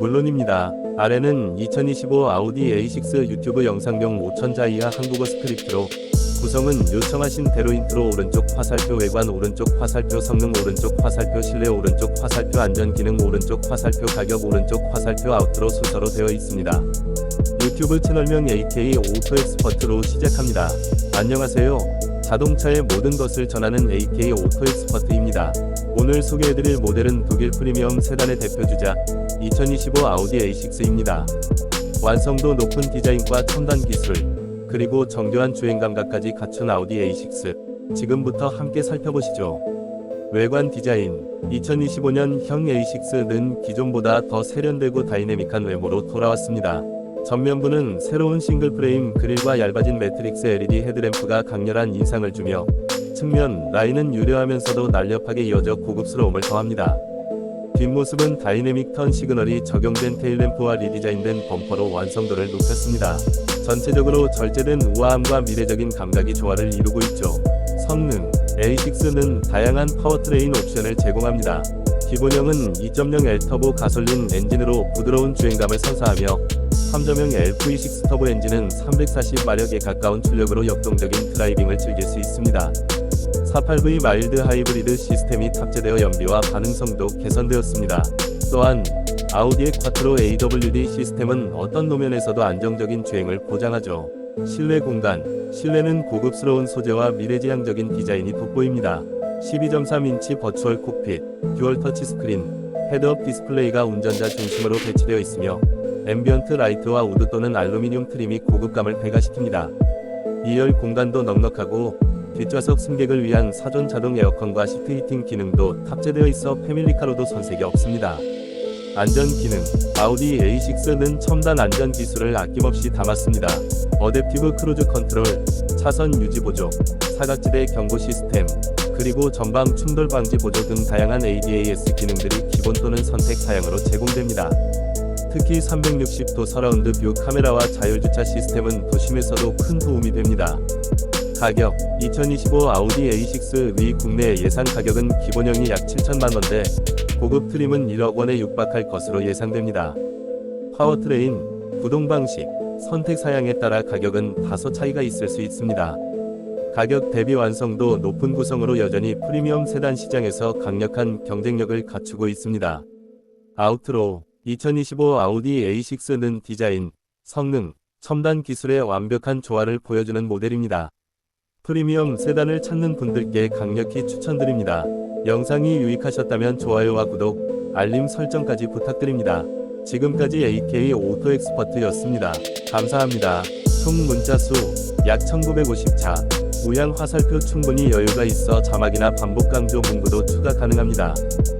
본론입니다. 아래는 2025 아우디 A6 유튜브 영상용 5000자 이하 한국어 스크립트로 구성은 요청하신 대로 인트로 오른쪽 화살표 외관 오른쪽 화살표 성능 오른쪽 화살표 실내 오른쪽 화살표 안전 기능 오른쪽 화살표 가격 오른쪽 화살표 아웃트로 순서로 되어 있습니다. 유튜브 채널명 AK 오토 엑스퍼트로 시작합니다. 안녕하세요. 자동차의 모든 것을 전하는 AK 오토 엑스퍼트입니다. 오늘 소개해드릴 모델은 독일 프리미엄 세단의 대표주자 2025 아우디 A6입니다. 완성도 높은 디자인과 첨단 기술, 그리고 정교한 주행 감각까지 갖춘 아우디 A6. 지금부터 함께 살펴보시죠. 외관 디자인 2025년 형 A6는 기존보다 더 세련되고 다이내믹한 외모로 돌아왔습니다. 전면부는 새로운 싱글 프레임 그릴과 얇아진 매트릭스 LED 헤드램프가 강렬한 인상을 주며 측면 라인은 유려하면서도 날렵하게 이어져 고급스러움을 더합니다. 뒷모습은 다이내믹 턴 시그널이 적용된 테일램프와 리디자인된 범퍼로 완성도를 높였습니다. 전체적으로 절제된 우아함과 미래적인 감각이 조화를 이루고 있죠. 성능 A6는 다양한 파워트레인 옵션을 제공합니다. 기본형은 2.0L 터보 가솔린 엔진으로 부드러운 주행감을 선사하며 3.0 LV6 터보 엔진은 340마력에 가까운 출력으로 역동적인 드라이빙을 즐길 수 있습니다. 48V 마일드 하이브리드 시스템이 탑재되어 연비와 반응성도 개선되었습니다. 또한 아우디의 쿼트로 AWD 시스템은 어떤 노면에서도 안정적인 주행을 보장하죠. 실내 공간, 실내는 고급스러운 소재와 미래지향적인 디자인이 돋보입니다. 12.3인치 버추얼 콕핏, 듀얼 터치 스크린, 헤드업 디스플레이가 운전자 중심으로 배치되어 있으며 앰비언트 라이트와 우드 또는 알루미늄 트림이 고급감을 배가시킵니다. 2열 공간도 넉넉하고 뒷좌석 승객을 위한 사전 자동 에어컨과 시트 히팅 기능도 탑재되어 있어 패밀리카로도 손색이 없습니다. 안전 기능 아우디 A6는 첨단 안전 기술을 아낌없이 담았습니다. 어댑티브 크루즈 컨트롤, 차선 유지 보조, 사각지대 경고 시스템, 그리고 전방 충돌 방지 보조 등 다양한 ADAS 기능들이 기본 또는 선택 사양으로 제공됩니다. 특히 360도 서라운드 뷰 카메라와 자율주차 시스템은 도심에서도 큰 도움이 됩니다. 가격 2025 아우디 A6의 국내 예상 가격은 기본형이 약 7천만 원대, 고급 트림은 1억 원에 육박할 것으로 예상됩니다. 파워트레인, 구동 방식, 선택 사양에 따라 가격은 다소 차이가 있을 수 있습니다. 가격 대비 완성도 높은 구성으로 여전히 프리미엄 세단 시장에서 강력한 경쟁력을 갖추고 있습니다. 아우트로 2025 아우디 A6는 디자인, 성능, 첨단 기술의 완벽한 조화를 보여주는 모델입니다. 프리미엄 세단을 찾는 분들께 강력히 추천드립니다. 영상이 유익하셨다면 좋아요와 구독, 알림 설정까지 부탁드립니다. 지금까지 AK 오토 엑스퍼트였습니다. 감사합니다. 총 문자 수 약 1950차. 무양 화살표 충분히 여유가 있어 자막이나 반복 강조 문구도 추가 가능합니다.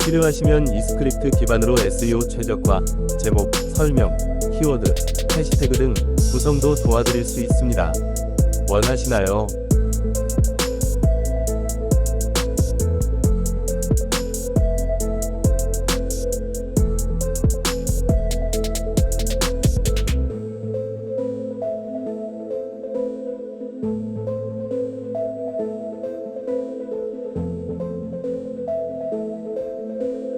필요하시면 이 스크립트 기반으로 SEO 최적화, 제목, 설명, 키워드, 해시태그 등 구성도 도와드릴 수 있습니다. 원하시나요?